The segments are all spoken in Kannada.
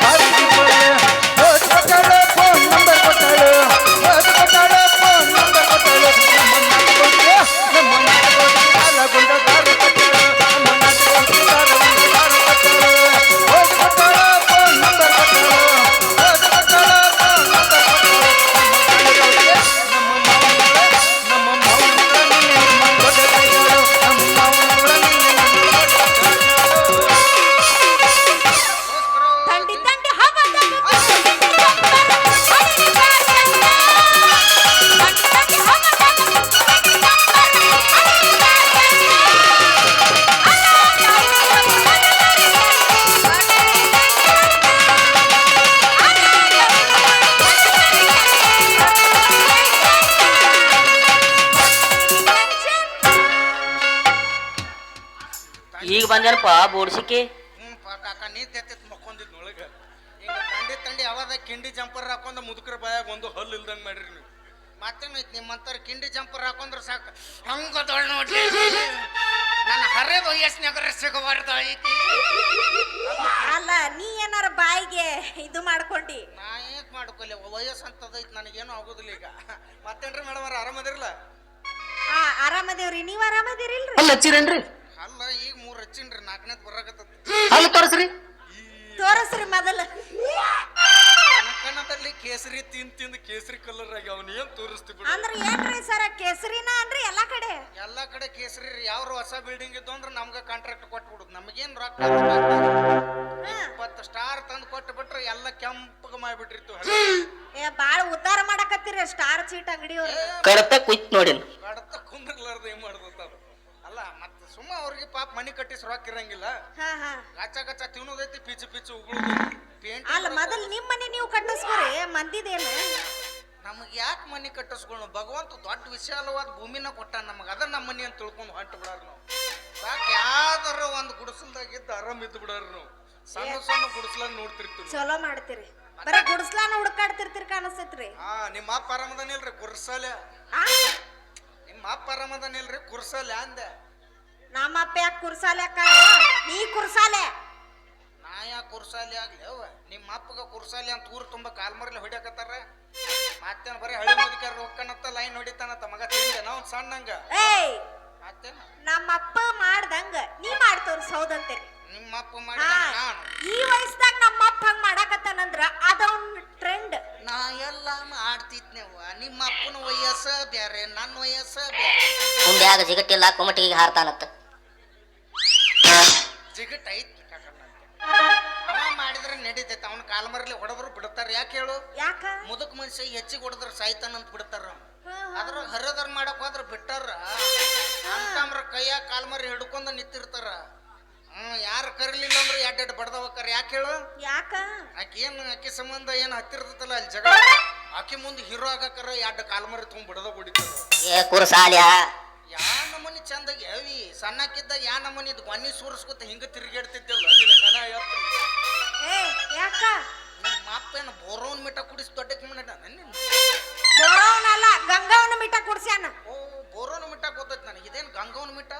ভাবি ಬಂದೇನಪ್ಪ ಬೋಡ್ಸಿಕೆ ಹ್ಞೂ ಕಾಕ ನಿದ್ದೆ ಮಕ್ಕೊಂದಿದ್ ಒಳಗೆ. ಈಗ ತಂಡಿ ತಂಡಿ ಯಾವಾಗ ಕಿಂಡಿ ಜಂಪರ್ ಹಾಕೊಂಡ ಮುದುಕರ ಬಾಯಾಗ ಒಂದು ಹಲ್ಲು ಇಲ್ದಂಗೆ ಮಾಡ್ರಿ ನೀವು. ಮತ್ತೇನೈತಿ ನಿಮ್ಮಂತರ ಕಿಂಡಿ ಜಂಪರ್ ಹಾಕೊಂಡ್ರೆ ಸಾಕು. ದೊಡ್ಡ ನೋಡ್ರಿ. ನನ್ನ ಹರೆ ವಯಸ್ಸಿನಾಗರ ಸಿಗಬಾರ್ದು ಐತಿ. ಅಲ್ಲ ನೀ ಏನಾರ ಬಾಯಿಗೆ ಇದು ಮಾಡ್ಕೊಂಡಿ. ನಾ ಏನ್ ಮಾಡ್ಕೊಲ್ಲ ವಯಸ್ಸು ಅಂತದೈತಿ ನನಗೇನು ಆಗೋದಿಲ್ಲ ಈಗ. ಮತ್ತೇನ್ರಿ ಮೇಡಮ್ ಅವ್ರ ಆರಾಮದಿರಲ್ಲ ಹಾ ಆರಾಮದೇವ್ರಿ ನೀವ್ ಆರಾಮದಿರಿಲ್ರಿ ಅಲ್ಲಿ ಹಚ್ಚಿರೇನ್ರಿ ಅಲ್ಲ ಈಗ ಮೂರು ಹಚ್ಚಿನ್ರಿ ನಾಲ್ಕನೇದು ಬರಾಕತ್ತ ಅಲ್ಲಿ ತೋರಿಸ್ರಿ. ತೋರಿಸ್ರಿ ಮೊದಲ. ಕನ್ನಡದಲ್ಲಿ ಕೇಸರಿ ತಿಂದ್ ತಿಂದು ಕೇಸರಿ ಕಲರ್ ಆಗಿ ಅವ್ನ ಏನ್ ತೋರಿಸ್ತಿ ಬಿಡು. ಅಂದ್ರ ಏನ್ರಿ ಸರ್ ಕೇಸರಿನ ಅನ್ರಿ ಎಲ್ಲಾ ಕಡೆ? ಎಲ್ಲಾ ಕಡೆ ಕೇಸರಿ ರೀ ಹೊಸ ಬಿಲ್ಡಿಂಗ್ ಇದ್ದು ಅಂದ್ರೆ ನಮ್ಗೆ ಕಾಂಟ್ರಾಕ್ಟ್ ಕೊಟ್ಬಿಡುದು. ನಮಗೇನ್ ರೊಕ್ಕ. ಇಪ್ಪತ್ತು ಸ್ಟಾರ್ ತಂದು ಕೊಟ್ಟು ಬಿಟ್ರೆ ಎಲ್ಲ ಕೆಂಪಗೆ ಮಾಡಿಬಿಟ್ಟಿರ್ತು ಏ ಬಾಳ ಉದ್ಧಾರ ಮಾಡಕತ್ತೀರಿ ಸ್ಟಾರ್ ಚೀಟ್ ಅಂಗಡಿಯವ್ರು. ಕಡತ ಕುಯ್ತ್ ನೋಡಿ ಕಡತ ಕುಂದ್ರಲಾರ್ದ ಏನ್ ಮಾಡ್ದತ್ತ ಅಲ್ಲ ಮತ್ತೆ ಸುಮ್ಮ ಅವ್ರಿಗೆ ಪಾಪ ಮನಿ ಕಟ್ಟಿಸ್ ರೊಕ್ಕ ಇರಂಗಿಲ್ಲ. ಹಾ ಹಾ. ಗಚ್ಚ ಗಚ್ಚ ತಿನ್ನೋದೈತಿ ಪಿಚ್ಚು ಪಿಚ್ಚು ಪೇಂಟ್ ಅಲ್ಲ ಮೊದಲು ನಿಮ್ಮ ಮನೆ ನೀವು ಕಟ್ಟಿಸ್ಕೊರಿ ಮಂದಿದೇನು? ನಮಗೆ ಯಾಕೆ ಮನಿ ಕಟ್ಟಿಸ್ಕೊಳ್ಳೋ ಭಗವಂತ ದೊಡ್ಡ ವಿಶಾಲವಾದ ಭೂಮಿನ ಕೊಟ್ಟ ನಮಗೆ ಅದ ನಮ್ಮ ಮನಿ ಅಂತ ತಿಳ್ಕೊಂಡು ಹೊಂಟು ಬಿಡಾರ ನಾವು. ಸಾಕು ಯಾವ್ದಾರ ಒಂದು ಗುಡಿಸಲ್ದಾಗಿದ್ದು ಆರಾಮ್ ಇದ್ದು ಬಿಡಾರ ನಾವು. ಸಣ್ಣ ಸಣ್ಣ ಗುಡಿಸ್ಲ ನೋಡ್ತಿರ್ತೀವಿ. ಚಲೋ ಮಾಡ್ತೀರಿ. ಬರೀ ಗುಡ್ಸ್ಲಾನ ಹುಡುಕಾಡ್ತಿರ್ತೀರಿ ಕಾಣಿಸ್ತೈತ್ರಿ. ಹಾ ನಿಮ್ಮ ಅಪ್ಪ ಆರಾಮದನಿಲ್ರಿ ಕುರ್ಸಲೆ ನಿಮ್ಮ ಅಪ್ಪ ಆರಾಮದನಿಲ್ರಿ ಕುರ್ಸಲೆ ಅಂದೆ. ನಮ್ಮ ಅಪ್ಪ ಯಾಕೆ ಕುರ್ಸಾಲೆ ಅಕ್ಕ ನೀ ಕುರ್ಸಾಲೆ. ನಾ ಯಾಕೆ ಕುರ್ಸಾಲಿ ಆಗ್ಲಿ ಅವ ನಿಮ್ಮ ಅಪ್ಪಗ ಕುರ್ಸಾಲಿ ಅಂತ ಊರು ತುಂಬ ಕಾಲ್ಮರ್ಲಿ ಹೊಡ್ಯಾಕತ್ತಾರ. ಮತ್ತೇನು ಬರೀ ಹಳ್ಳಿ ಮುದುಕ್ಯಾರ ಹೋಗ್ಕನತ್ತ ಲೈನ್ ಹೊಡಿತಾನತ್ತ ಮಗ ತಿಂದೆ. ನಾವು ಸಣ್ಣಂಗ. ಏಯ್! ಮತ್ತೇನ? ನಮ್ಮ ಅಪ್ಪ ಮಾಡ್ದಂಗ. ನೀ ಮಾಡ್ತವ್ರ ಸೌದಂತೆ ನಿಮ್ಮಪ್ಪ ಮಾಡಿದ ನಾನು. ಈ ವಯಸ್ಸಾಗ ನಮ್ಮಪ್ಪ ಹಂಗ ಮಾಡಾಕತ್ತಾನಂದ್ರ ಅದೊಂದ್ ಟ್ರೆಂಡ್ ನಾ ಎಲ್ಲ ಮಾಡ್ತಿದ್ನೆವ್ವ. ನಿಮ್ಮ ಅಪ್ಪನ ವಯಸ್ಸ ಬ್ಯಾರೆ ನನ್ನ ವಯಸ್ಸ ಬ್ಯಾರೆ ಮುಂದ್ಯಾಗ ಜಿಗಟ್ಟಿಲ್ಲ ಕುಮಟಿಗೆ ಹಾರ್ತಾನತ್ತ ಜಿಗಟ್ ಐತಿ. ಅವ ಮಾಡಿದ್ರೆ ನಡೀತೈತೆ. ಅವ್ನ ಕಾಲ್ಮರ್ಲಿ ಹೊಡೆದ್ರು ಬಿಡ್ತಾರ. ಯಾಕೆ ಹೇಳು? ಯಾಕ? ಮುದುಕ್ ಮನುಷ್ಯ ಹೆಚ್ಚಿಗೆ ಹೊಡೆದ್ರ ಸಾಯ್ತಾನಂತ ಬಿಡ್ತಾರ ಹಾ, ಅದ್ರಾಗ ಹರಿದರ್ ಮಾಡಕ್ ಹೋದ್ರ ಬಿಟ್ಟಾರ. ಅಂತಮ್ರ ಕೈಯಾಗ ಕಾಲ್ಮರಿ ಹಿಡ್ಕೊಂಡ ನಿಂತಿರ್ತಾರ. ಹ್ಮ್ ಯಾರು ಕರಿಲಿಲ್ಲ ಅಂದ್ರೆ ಎಡ್ಡೆಡ್ ಬಡ್ದವಕ್ಕಾರ. ಯಾಕೆ ಹೇಳು? ಯಾಕ? ಆಕೆ ಏನ್ ಆಕೆ ಸಂಬಂಧ ಏನ್ ಹತ್ತಿರ್ತೈತಲ್ಲ ಅಲ್ಲಿ ಜಗಳ? ಆಕೆ ಮುಂದೆ ಹೀರೋ ಆಗಕ್ಕಾರ ಎರಡು ಕಾಲ್ಮರಿ ತುಂಬ ಬಿಡದ ಹೊಡಿತಾರ. ಏ ಕುರ್ಸಾಲ್ಯಾ? ಯಾ ನಮೂನಿ ಚಂದಾಗಿ ಅವಿ ಸಣ್ಣಕ್ಕಿದ್ದ ಯಾ ನಮೂನಿ ಇದು ಗೊನ್ನಿ ಸೂರಿಸ್ಕೊತ ಹಿಂಗ ತಿರುಗಾಡ್ತಿದ್ದಲ್ಲ ನಿನ್ನ ಹಣ ಎತ್ತು. ಏ ಯಾಕ? ನಿಮ್ಮ ಅಪ್ಪ ಏನು ಬೋರೋನ್ ಮಿಠ ಕುಡಿಸಿ ದೊಡ್ಡಕ್ಕೆ ಮಾಡಿದ ನಿನ್ನ ಬೋರವನಲ್ಲ ಗಂಗಾವನ ಮಿಠ ಕುಡ್ಸ್ಯಾನ. ಓ ಬೋರೋನ್ ಮಿಠ ಗೊತ್ತೈತಿ ನನಗೆ. ಇದೇನು ಗಂಗವನ ಮಿಠ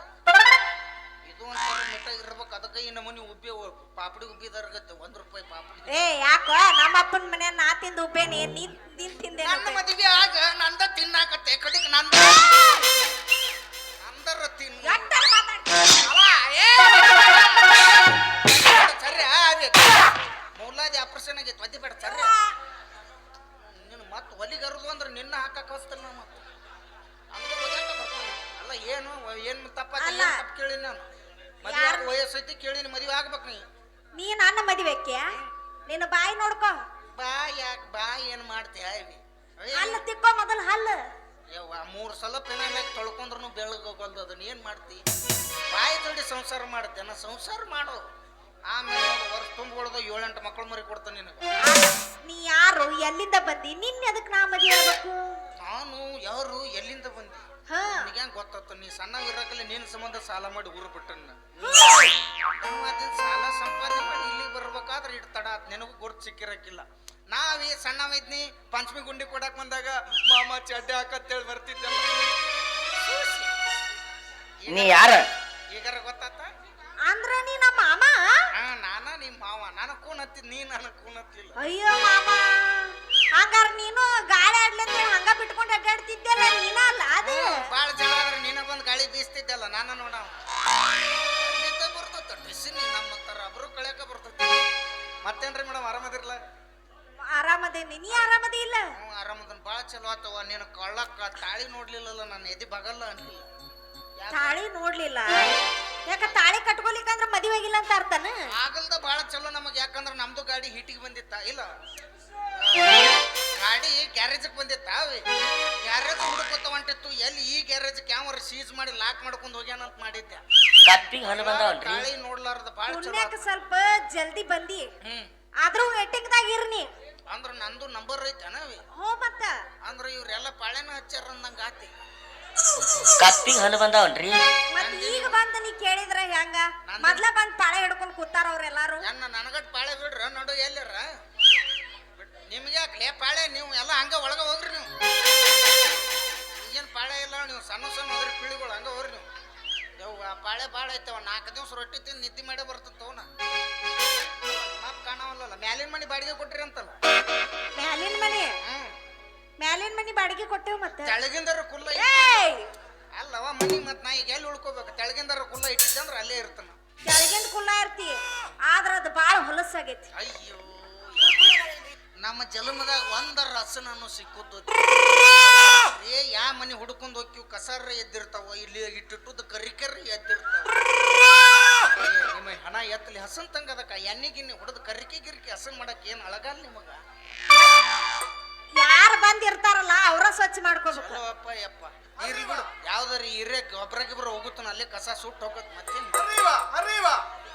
ಇದು ಒಂದು ಮಿಠ ಇರ್ಬೇಕು. ಅದಕ್ಕೆ ಈ ನಮೂನಿ ಉಬ್ಬಿ ಪಾಪಡಿ ಉಬ್ಬಿದಾರ್ಗತ್ತೆ ಒಂದ್ ರೂಪಾಯಿ ಪಾಪಡಿ ಏ ಯಾಕ? ನಮ್ಮ ಅಪ್ಪನ ಮನೆ ನಾ ತಿಂದು ಉಪ್ಪೇನಿ ನೀ ನೀನ್ ತಿಂದೆ ನನ್ನ ಮದುವೆ ಆಗ ನಂದ ತಿನ್ನಾಕತ್ತೆ. ಕಡಿಕ್ ನಂದ ಆಪರೇಷನ್ ಆಗೈತೆ ಒದ್ದಿ ಬೇಡ ಸರಿ? ನಿನ್ನ ಮತ್ತೆ ಒಲಿಗರದು ಅಂದ್ರೆ ನಿನ್ನ ಹಾಕಕ್ಕೆ ಕಳಿಸ್ತಾನೆ ನಾನು. ಮತ್ತೆ ಅಲ್ಲ ಏನು ಏನು ತಪ್ಪ ಅಲ್ಲ. ಏನು ತಪ್ಪು ಕೇಳಿ ನಾನು? ಮದುವೆ ವಯಸ್ಸೈತಿ ಕೇಳಿನಿ ಮದುವೆ ಆಗ್ಬೇಕು ನೀ. ನೀ ನನ್ನ ಮದುವೆಕ್ಕೆ ನಿನ್ನ ಬಾಯಿ ನೋಡ್ಕೋ. ಬಾ ಯಾಕೆ ಬಾ ಏನು ಮಾಡ್ತೀಯ ಹಲ್ಲು ತಿಕ್ಕೋ ಮೊದಲು ಹಲ್ಲು. ಯವ್ವ ಮೂರು ಸಲ ಪೆನಾಗ ತೊಳ್ಕೊಂಡ್ರು ಬೆಳಗ್ಗೆ ಹೋಗಲ್ದು ಅದನ್ನ ಏನು ಮಾಡ್ತಿ? ಬಾಯಿ ದುಡಿ ಸಂಸಾರ ಮಾಡ್ತೇನೆ ಸಂಸಾರ ಮಾಡು. ಆಮೇಲೆ ವರ್ಷ ತುಂಬಿಡ್ದು ಏಳೆಂಟು ಮಕ್ಕಳು ಮರಿ ಕೊಡ್ತಾನೆ ನಿನಗೆ. ನೀ ಯಾರು ಎಲ್ಲಿಂದ ಬಂದಿ? ನಿನ್ನ ಅದಕ್ಕೆ ನಾ ಮದಿ ಹೇಳ್ಬೇಕು ನಾನು ಯಾರು ಎಲ್ಲಿಂದ ಬಂದಿ? ಹಾ. ನಿನಗೆ ಗೊತ್ತಾತ ನೀ ಸಣ್ಣ ಇರಕಲ್ಲಿ ನಿನ್ನ ಸಂಬಂಧ ಸಾಲ ಮಾಡಿ ಊರು ಬಿಟ್ಟನ್ನ. ಅದನ್ನ ಸಾಲ ಸಂಪಾದನೆ ಮಾಡಿ ಇಲ್ಲಿ ಬರ್ಬೇಕಾದ್ರೆ ಇಟ್ಟು ತಡ ಆತ್. ನಿನಗೂ ಗುರ್ತು ಸಿಕ್ಕಿರಕ್ಕಿಲ್ಲ ನಾವೇ ಸಣ್ಣವಿದ್ನಿ ಪಂಚಮಿ ಗುಂಡಿ ಕೊಡಕ್ ಬಂದಾಗ ಮಾಮ ಚಡ್ಡೆ ಹಾಕತ್ತೇಳಿ ಬರ್ತಿದ್ದೆ. ನೀ ಯಾರ? ಈಗಾರ ಗೊತ್ತಾತ? ಅಂದ್ರ ನೀ ನಮ್ಮ ಮಾಮ? ಹಾ ನಾನ ನಿಮ್ಮ ಮಾವ. ನಾನು ಕೂನ್ ಹತ್ತಿದ್ ನೀ ನನಗ್ ಕೂನ್ ಹತ್ತಿಲ್ಲ. ಅಯ್ಯೋ ಮಾಮ. ಹಂಗಾರ ನೀನು ಗಾಳಿ ಆಡ್ಲಂತ ಹಂಗ ಬಿಟ್ಕೊಂಡು ಅಡ್ಡಾಡ್ತಿದ್ದೆಲ್ಲ ನೀನ ಅಲ್ಲ ಅದು? ಬಾಳ ಜನ ಆದ್ರೆ ನೀನ ಬಂದ್ ಗಾಳಿ ಬೀಸ್ತಿದ್ದಲ್ಲ ನಾನ ನೋಡ. ಬರ್ತದ ಡಿಸಿನಿ ನಮ್ಮ ತರ ಅಬ್ರು ಕಳ್ಯಾಕ ಬರ್ತೈತಿ. ಮತ್ತೇನ್ರಿ ಮೇಡಮ್ ಆರಾಮದಿರ್ಲ? ಆರಾಮದೇನಿ. ನೀ ಆರಾಮದಿ ಇಲ್ಲ? ಹ್ಞೂ ಆರಾಮದನ್. ಬಾಳ ಚಲೋ ಆತವ ನೀನು ಕಳ್ಳಕ್ಕ ತಾಳಿ ನೋಡ್ಲಿಲ್ಲಲ್ಲ ನನ್ನ ಎದಿ ಬಗಲ್ಲ ಅನ್ಲಿಲ್ಲ ಯಾಕ? ತಾಳಿ ನೋಡ್ಲಿಲ್ಲ. ಯಾಕ ತಾಳಿ ಕಟ್ಕೊಲಿಕ್ಕಂದ್ರ ಮದುವೆ ಆಗಿಲ್ಲ ಅಂತ ಅರ್ಥನ? ಆಗಲ್ದ ಬಾಳ ಚಲೋ ನಮಗ್ ಯಾಕಂದ್ರ ನಮ್ದು ಗಾಡಿ ಹೀಟಿಗೆ ಬಂದಿತ್ತ? ಇಲ್ಲ. ಗಾಡಿ ಗ್ಯಾರೇಜ್ ಬಂದಿತ್ತ ಗ್ಯಾರೇಜ್ ಹುಡುಕೋತ ಹೊಂಟಿತ್ತು ಎಲ್ಲಿ ಈ ಗ್ಯಾರೇಜ್ ಕ್ಯಾಮರ ಸೀಸ್ ಮಾಡಿ ಲಾಕ್ ಮಾಡ್ಕೊಂಡು ಹೋಗ್ಯಾನ ಅಂತ ಮಾಡಿದ್ದೆ. ಕಪ್ಪಿಗೆ ಹಣ ನೋಡ್ಲಾರ್ದ ಬಾಳ ಚಲೋ ಪುಣ್ಯಕ್ಕೆ ಸ್ವಲ್ಪ ಜಲ್ದಿ ಬಂದಿ. ಹ್ಮ್. ಆದ್ರೂ ವೇಟಿಂಗ್ದಾಗ ಇರ್ನಿ. ಅಂದ್ರ ನಂದು ನಂಬರ್ ಐತನ ಹೋ ಮತ್ತ. ಅಂದ್ರ ಇವ್ರೆಲ್ಲ ಪಾಳೆನ ಹಚ್ಚಾರ ಅಂದಂಗ ಆತಿ. ಕಪ್ಪಿಗೆ ಹಲ್ಲು ಬಂದಾವನ್ರಿ? ಮತ್ ಈಗ ಬಂದ ನೀ ಕೇಳಿದ್ರ ಹೆಂಗ? ಮೊದ್ಲ ಬಂದ್ ಪಾಳೆ ಹಿಡ್ಕೊಂಡ್ ಕೂತಾರ ಅವ್ರೆಲ್ಲಾರು. ನನ್ನ ನನಗಟ್ ಪಾಳೆ ಬಿಡ್ರ ನೋಡು ಎಲ್ಲರ? ನಿಮ್ಗೆ ಯಾಕೆ ಪಾಳೆ? ನೀವು ಎಲ್ಲ ಹಂಗ ಒಳಗ ಹೋಗ್ರಿ ನೀವು. ಈಗೇನ್ ಪಾಳೆ ಇಲ್ಲ ನೀವು ಸಣ್ಣ ಸಣ್ಣ ಹೋದ್ರಿ ಪಿಳಿಗಳು ಹಂಗ ಹೋಗ್ರಿ ನೀವು. ಯವ್ವ ಪಾಳೆ ಭಾಳ ಐತವ ನಾಲ್ಕು ದಿವಸ ರೊಟ್ಟಿ ತಿಂದು ನಿದ್ದೆ ಮಾಡೇ ಬರ್ತಂತವನ ಮಾಪ್ ಕಾಣವಲ್ಲ ಮ್ಯಾಲಿನ ಮನಿ ಬಾಡಿಗೆ ಕೊಟ್ರಿ ಅಂತಲ್ಲ. ಮ್ಯಾಲಿನ ಮನೆ? ಹ್ಮ್. ಮ್ಯಾಲಿನ ಮನಿ ಬಾಡಿಗೆ ಕೊಟ್ಟೇವ್ ಮತ್ತೆ. ತೆಳಗಿಂದರ ಕುಲ್ಲ ಏಯ್! ಅಲ್ಲವ ಮನಿ ಮತ್ ನಾ ಈಗ ಎಲ್ಲಿ ಉಳ್ಕೋಬೇಕು? ತೆಳಗಿಂದರ ಕುಲ್ಲ ಇಟ್ಟಿದ್ದೆ ಅಂದ್ರೆ ಅಲ್ಲೇ ಇರ್ತಾನ. ಕೆಳಗಿಂದ ಕುಲ್ಲ ಇರ್ತಿ ಆದ್ರ ಅದು ಬಾಳ ಹೊಲಸಾಗೈತಿ ಅಯ್ಯೋ ನಮ್ಮ ಜನ್ಮದಾಗ ಒಂದರ ರಸನನ್ನು ಸಿಕ್ಕುತ್ತ ಏ ಯಾ ಮನಿ ಹುಡ್ಕೊಂಡ್ ಹೋಗ್ತೀವಿ? ಕಸರ ಎದ್ದಿರ್ತಾವ ಇಲ್ಲಿ ಇಟ್ಟಿಟ್ಟುದ ಕರಿ ಎದ್ದಿರ್ತಾವ. ಏ, ನಿಮ್ಮ ಹಣ ಎತ್ತಲಿ ಹಸನ್ ತಂಗದಕ್ಕ ಎಣ್ಣೆ ಗಿಣ್ಣೆ ಹೊಡೆದು ಕರಿಕೆ ಗಿರಿಕೆ ಹಸನ್ ಮಾಡಕ್ ಏನ್ ಅಳಗಲ್ಲ ನಿಮಗ? ಯಾರು ಬಂದಿರ್ತಾರಲ್ಲ ಅವರ ಸ್ವಚ್ಛ ಮಾಡ್ಕೋಬೇಕು. ಅಪ್ಪ ಯಪ್ಪ ಬಿಡು. ಯಾವ್ದಾರ ಹಿರೇ ಗೊಬ್ಬರ ಗಿಬ್ಬರ ಹೋಗುತ್ತಾನ. ಅಲ್ಲಿ ಕಸ ಸುಟ್ಟು ಹೋಗತ್ ಮತ್ತೇನ್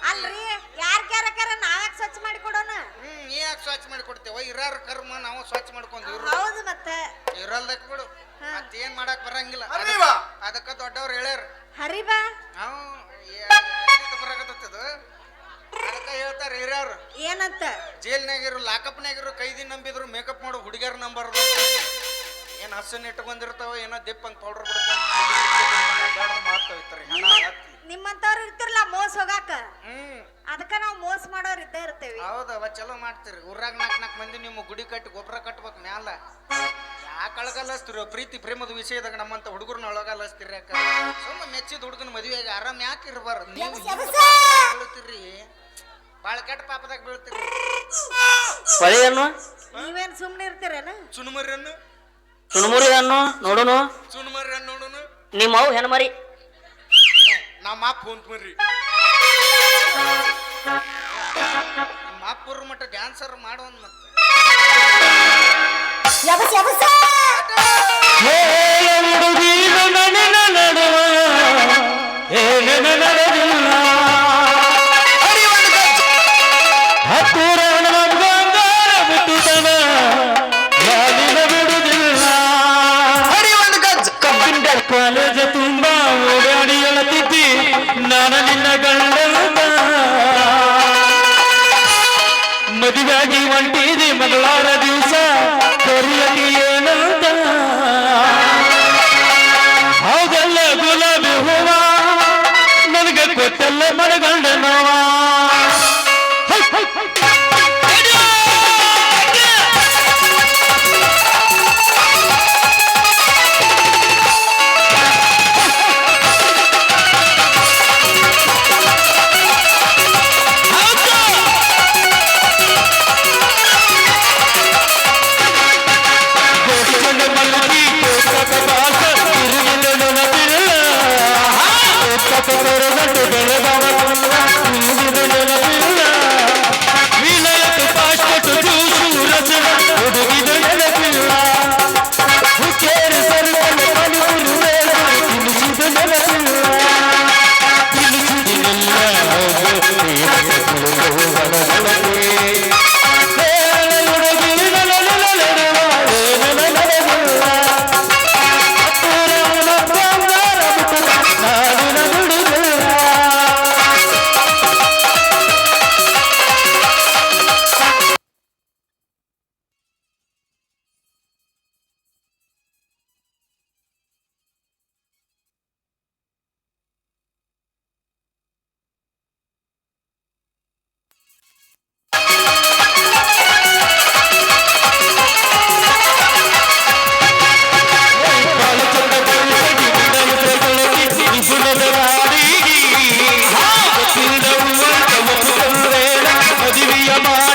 ಅಲ್ರಿ ಯಾರ್ ಕ್ಯಾರ ನಾವ್ಯಾಕ ಸ್ವಚ್ಛ ಮಾಡಿ ಕೊಡೋಣ ಹ್ಮ್ ನೀ ಯಾಕೆ ಸ್ವಚ್ಛ ಮಾಡಿ ಕೊಡ್ತೇವ ಇರಾರ ಕರ್ಮ ನಾವು ಸ್ವಚ್ಛ ಮಾಡ್ಕೊಂಡು ಇರು ಹೌದು ಮತ್ತೆ. ಇರಲ್ದಕ್ ಬಿಡು. ಹಾ. ಮತ್ತೇನ್ ಮಾಡಕ್ ಬರಂಗಿಲ್ಲ. ಅದಕ್ಕ ದೊಡ್ಡವ್ರು ಹೇಳ್ಯಾರ. ಹರಿಬಾ ನಾವು ಬರಾಕತ್ತದು ಅದಕ್ಕ ಹೇಳ್ತಾರ ಹಿರಿಯವ್ರು. ಏನಂತ? ಜೈಲ್ನಾಗಿರು ಲಾಕಪ್ನಾಗಿರು ಕೈದಿ ನಂಬಿದ್ರು ಮೇಕಪ್ ಮಾಡೋ ಹುಡುಗಿಯರ್ ನಂಬರ್ ಏನ್ ಹಸನ್ ಇಟ್ಕೊಂಡಿರ್ತಾವ ಏನೋ ದಿಪ್ಪ ಅಂತ ಪೌಡರ್ ಎತ್ಲಿ. ನಿಮ್ಮಂತವ್ರು ಇರ್ತಿರ್ಲ ಮೋಸ ಹೋಗಾಕ? ಹ್ಮ್. ಅದಕ್ಕ ನಾವ್ ಮೋಸ ಮಾಡೋರ್ ಇದ್ದೇ ಇರ್ತೇವಿ. ಅವ ಚಲೋ ಮಾಡ್ತೀರಿ. ಊರಾಗ ನಾಲ್ಕು ನಾಲ್ಕು ಮಂದಿ ನಿಮ್ಮ ಗುಡಿ ಕಟ್ಟಿ ಗೊಬ್ಬರ ಕಟ್ಬೇಕು ಮ್ಯಾಲ. ಯಾಕೆ ಅಳಗಲ್ಲಸ್ತೀರಿ? ಪ್ರೀತಿ ಪ್ರೇಮದ ವಿಷಯದಾಗ ನಮ್ಮಂತ ಹುಡುಗರ್ನ ಒಳಗಲ್ಲಸ್ತಿರ ಯಾಕ? ಸುಮ್ಮ ಮೆಚ್ಚಿದ ಹುಡುಗನ ಮದುವೆಗೆ ಆರಾಮ್ ಯಾಕೆ ಇರ್ಬಾರ್ದು. ನೀವು ಹಿಂಗ್ ಭಾಳ ಕೆಟ್ಟ ಪಾಪದಾಗ ಬೀಳ್ತೀರಿ. ಹೊಳಿ ಹಣ್ಣು ನೀವೇನ್ ಸುಮ್ನೆ ಇರ್ತೀರೇನ? ಸುನುಮರಿಯನ್ನು ಸುಣಮುರಿ ಹಣ್ಣು ನೋಡುನು? ಸುನುಮರಿ ನೋಡುನು? ನಿಮ್ಮ ಅವು ಹೆಣ್ಮರಿ. ನಮ್ಮ ಅಪ್ಪ ಹೊಂತ್ಮರಿ ನಮ್ಮ ಅಪ್ಪರ ಮಟ್ಟ ಡ್ಯಾನ್ಸರ್ ಮಾಡೋನ್ ಮತ್ತೆ. ಕಾಲೇಜ ತುಂಬಾ ಓಡಾಡಿ ಎಳತಿದ್ದಿ ನಾನು ನಿನ್ನ ಗಂಡನ ಮದುವೆಯಾಗಿ ಹೊಂಟಿದಿ ಮಗಳಾರ ದಿವಸ ಕರಿಯಲಿ ಏನಂತ ಹೌದಲ್ಲ ಗುಲಾಬಿ ಹೂವ, ನನಗೆ ಗೊತ್ತಲ್ಲ ಮನಗಂಡ ನೋವ. மா